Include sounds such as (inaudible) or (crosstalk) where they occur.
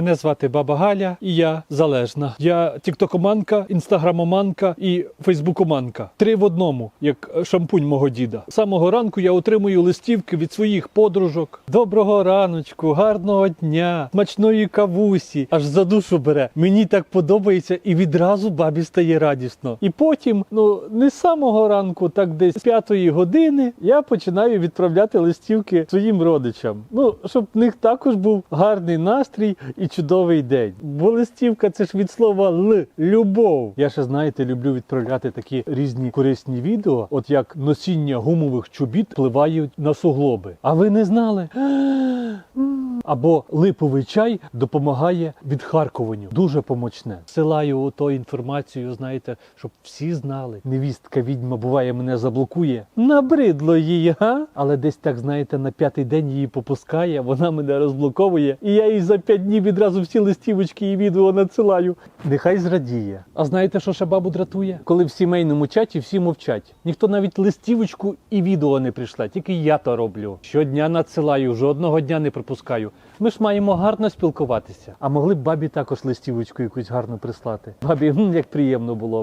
Мене звати Баба Галя, і я залежна. Я тіктокоманка, інстаграмоманка і фейсбукоманка. Три в одному, як шампунь мого діда. З самого ранку я отримую листівки від своїх подружок. Доброго раночку, гарного дня, смачної кавусі. Аж за душу бере. Мені так подобається, і відразу бабі стає радісно. І потім, ну не з самого ранку, так десь з п'ятої години, я починаю відправляти листівки своїм родичам. Ну, щоб в них також був гарний настрій і чудовий день. Бо листівка це ж від слова Л любов. Я ще знаєте, люблю відправляти такі різні корисні відео, от як носіння гумових чобіт впливають на суглоби. А ви не знали? (gasps) Або липовий чай допомагає відхаркуванню. Дуже помочне. Силаю ото інформацію, знаєте, щоб всі знали. Невістка відьма буває мене заблокує. Набридло їй, га? Але десь так, знаєте, на п'ятий день її попускає, вона мене розблоковує, і я їй за п'ять днів відразу всі листівочки і відео надсилаю. Нехай зрадіє. А знаєте, що ще бабу дратує? Коли в сімейному чаті всі мовчать. Ніхто навіть листівочку і відео не прийшла, тільки я то роблю. Щодня надсилаю, жодного дня не пропускаю. Ми ж маємо гарно спілкуватися. А могли б бабі також листівочку якусь гарну прислати. Бабі, як приємно було.